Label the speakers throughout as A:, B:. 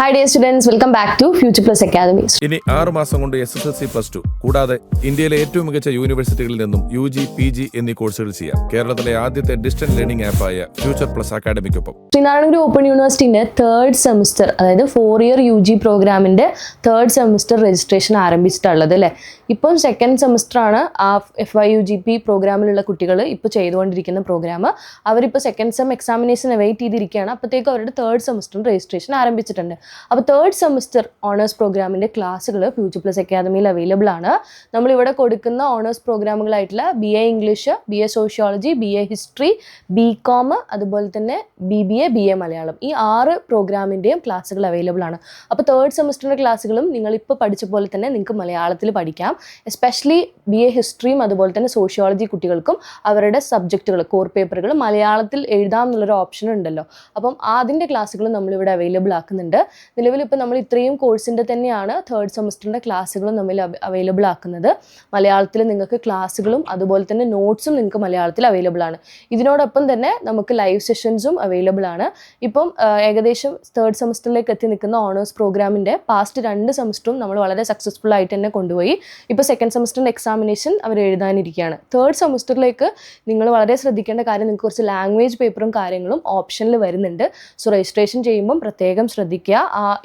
A: Hi dear students welcome back to future plus academies
B: ഇനി ആറ് മാസം കൊണ്ട് S S L C plus two കൂടാതെ ഇന്ത്യയിലെ ഏറ്റവും മികച്ച യൂണിവേഴ്സിറ്റികളിൽ നിന്നും യു ജി പി ജി എന്നീ കോഴ്സുകൾ ചെയ്യാം. കേരളത്തിലെ ആദ്യത്തെ ഡിസ്റ്റന്റ് ലേണിംഗ് ആപ്പായ ഫ്യൂച്ചർ പ്ലസ് അക്കാദമിക്കൊപ്പം
A: ശ്രീനാരായണഗുരു ഓപ്പൺ യൂണിവേഴ്സിറ്റിന്റെ തേർഡ് സെമിസ്റ്റർ അതായത് ഫോർ ഇയർ യു ജി പ്രോഗ്രാമിന്റെ തേർഡ് സെമിസ്റ്റർ രജിസ്ട്രേഷൻ ആരംഭിച്ചിട്ടുള്ളത് അല്ലേ? ഇപ്പം സെക്കൻഡ് സെമിസ്റ്ററാണ് ആ F I U G P പ്രോഗ്രാമിലുള്ള കുട്ടികൾ ഇപ്പോൾ ചെയ്തുകൊണ്ടിരിക്കുന്ന പ്രോഗ്രാം അവരിപ്പോൾ സെക്കൻഡ് സെം എക്സാമിനേഷൻ വെയിറ്റ് ചെയ്തിരിക്കുകയാണ്. അപ്പോഴത്തേക്കും അവരുടെ തേർഡ് സെമിസ്റ്ററും രജിസ്ട്രേഷൻ ആരംഭിച്ചിട്ടുണ്ട്. അപ്പോൾ തേർഡ് സെമിസ്റ്റർ ഓണേഴ്സ് പ്രോഗ്രാമിന്റെ ക്ലാസ്സുകൾ ഫ്യൂച്ചർ പ്ലസ് അക്കാദമിയിൽ അവൈലബിൾ ആണ്. നമ്മളിവിടെ കൊടുക്കുന്ന honours പ്രോഗ്രാമുകളായിട്ടുള്ള B A English B A sociology B A history B com അതുപോലെ തന്നെ B B A B A Malayalam ഈ ആറ് പ്രോഗ്രാമിന്റെയും ക്ലാസ്സുകൾ അവൈലബിൾ ആണ്. അപ്പോൾ തേർഡ് സെമിസ്റ്ററിന്റെ ക്ലാസ്സുകളും നിങ്ങളിപ്പോൾ പഠിച്ച പോലെ തന്നെ നിങ്ങൾക്ക് മലയാളത്തിൽ പഠിക്കാം. എസ്പെഷ്യലി ബി എ ഹിസ്റ്ററിയും അതുപോലെ തന്നെ സോഷ്യോളജി കുട്ടികൾക്കും അവരുടെ സബ്ജക്റ്റുകൾ കോർ പേപ്പറുകൾ മലയാളത്തിൽ എഴുതാം എന്നുള്ളൊരു ഓപ്ഷൻ ഉണ്ടല്ലോ. അപ്പം അതിന്റെ ക്ലാസ്സുകൾ നമ്മളിവിടെ അവൈലബിൾ ആക്കുന്നുണ്ട്. നിലവിൽ ഇപ്പോൾ നമ്മൾ ഇത്രയും കോഴ്സിന്റെ തന്നെയാണ് തേർഡ് സെമിസ്റ്ററിന്റെ ക്ലാസ്സുകളും നമ്മൾ അവൈലബിൾ ആക്കുന്നത്. മലയാളത്തിൽ നിങ്ങൾക്ക് ക്ലാസ്സുകളും അതുപോലെ തന്നെ നോട്ട്സും നിങ്ങൾക്ക് മലയാളത്തിൽ അവൈലബിൾ ആണ്. ഇതിനോടൊപ്പം തന്നെ നമുക്ക് ലൈവ് സെഷൻസും അവൈലബിൾ ആണ്. ഇപ്പം ഏകദേശം തേർഡ് സെമസ്റ്ററിലേക്ക് എത്തി നിൽക്കുന്ന ഓണേഴ്സ് പ്രോഗ്രാമിന്റെ പാസ്റ്റ് രണ്ട് സെമസ്റ്ററും നമ്മൾ വളരെ സക്സസ്ഫുൾ ആയിട്ട് തന്നെ കൊണ്ടുപോയി. ഇപ്പോൾ സെക്കൻഡ് സെമിസ്റ്ററിന്റെ എക്സാമിനേഷൻ അവർ എഴുതാനിരിക്കുകയാണ്. തേർഡ് സെമസ്റ്ററിലേക്ക് നിങ്ങൾ വളരെ ശ്രദ്ധിക്കേണ്ട കാര്യം നിങ്ങൾക്ക് കുറച്ച് ലാംഗ്വേജ് പേപ്പറും കാര്യങ്ങളും ഓപ്ഷനിൽ വരുന്നുണ്ട്. സോ രജിസ്ട്രേഷൻ ചെയ്യുമ്പം പ്രത്യേകം ശ്രദ്ധിക്കുക.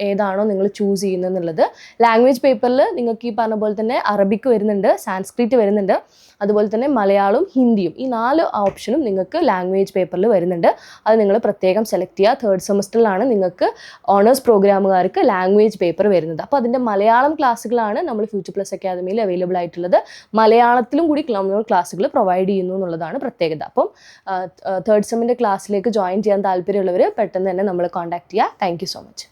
A: ഏതാണോ നിങ്ങൾ ചൂസ് ചെയ്യുന്നത് എന്നുള്ളത് ലാംഗ്വേജ് പേപ്പറിൽ നിങ്ങൾക്ക് ഈ പറഞ്ഞ പോലെ തന്നെ അറബിക്ക് വരുന്നുണ്ട് സാൻസ്ക്രിറ്റ് വരുന്നുണ്ട് അതുപോലെ തന്നെ മലയാളവും ഹിന്ദിയും ഈ നാല് ഓപ്ഷനും നിങ്ങൾക്ക് ലാംഗ്വേജ് പേപ്പറിൽ വരുന്നുണ്ട്. അത് നിങ്ങൾ പ്രത്യേകം സെലക്ട് ചെയ്യുക. തേർഡ് സെമസ്റ്ററിലാണ് നിങ്ങൾക്ക് ഓണേഴ്സ് പ്രോഗ്രാമുകാർക്ക് ലാംഗ്വേജ് പേപ്പർ വരുന്നത്. അപ്പോൾ അതിന്റെ മലയാളം ക്ലാസ്സുകളാണ് നമ്മൾ ഫ്യൂച്ചർ പ്ലസ് അക്കാദമിയിൽ അവൈലബിൾ ആയിട്ടുള്ളത്. മലയാളത്തിലും കൂടി ക്ലാസ്സുകൾ പ്രൊവൈഡ് ചെയ്യുന്നു എന്നുള്ളതാണ് പ്രത്യേകത. അപ്പം തേർഡ് സെമ്മിന്റെ ക്ലാസ്സിലേക്ക് ജോയിൻ ചെയ്യാൻ താല്പര്യമുള്ളവർ പെട്ടെന്ന് തന്നെ നമ്മൾ കോൺടാക്ട് ചെയ്യുക. Thank so much